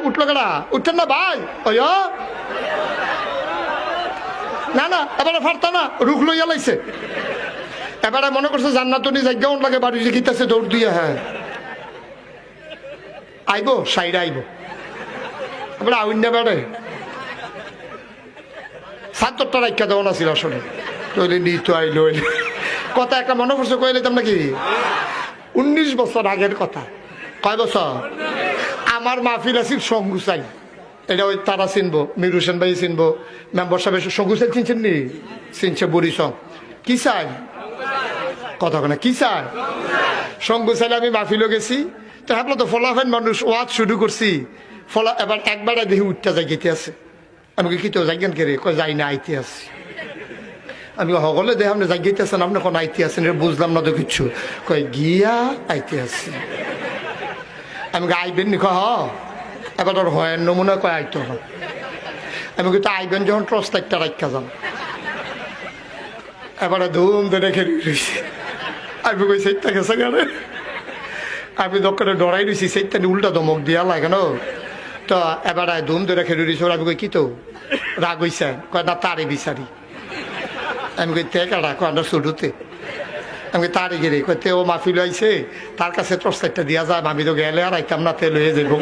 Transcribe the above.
উঠল উঠছেন না ভাই? ওই না না, এবারে না, রুখ লইয়া লাইছে। এবারে মনে করছে জান্নাতনি লাগে, বাড়ি দৌড় দিয়ে হ্যাঁ। আইব, সাইড আইব। এবারে আউন্য বেড়ে সাতটা রাখা দেওয়া না আসলে। তৈলে নি তো আইলো। কথা একটা মনে করছে কইলে তোমরা নাকি? উনিশ বছর আগের কথা। কয় বছর? আমার মাহফিল আছিল সঙ্গু চাই। এটা ওই তারা চিনবো, মির হোসেন ভাই চিনবো, মেম্বার সাহেব সঙ্গু চাই চিনছেন নি? চিনছে বুড়ি সং। কি চাই? কথা কেন কি চাই? সঙ্গু চাইলে আমি মাহফিলও গেছি। তো হ্যাঁ তো ফলাফেন মানুষ ওয়াজ শুরু করছি। ফলা এবার একবারে দেখি উঠতে যাই গেতে আছে আমি কি তো যাইগেন কে রে? যাই না, আইতে আছি আমি সকলে দেহ আপনি জাগিতে আছেন আপনি কোন আইতে আছেন বুঝলাম না তো কিচ্ছু কয়, গিয়া আইতে আছি আমি আইবেন নি হ। এবার হয় নমুনা কয় আইতো আমি কিন্তু আইবেন যখন ট্রস্ট একটা রাখা যান এবারে ধুম ধরে খেলি আমি কই সেইটা গেছে গানে আমি দোকানে ডরাই রয়েছি সেইটা উল্টা দমক দিয়া লাগে না। তো এবারে ধুম ধরে খেলি রয়েছে আমি কই কি তো? রাগ হইছে। কয় না, তারে বিচারি। আমি কই তে কাটা কয় আমরা শুরুতে। আমি তারে কই তে ও মাফিল হয়েছে তার কাছে টর্চ একটা দিয়া যায় আমি তো গেলে আর আইতাম না, তেল হয়ে যাব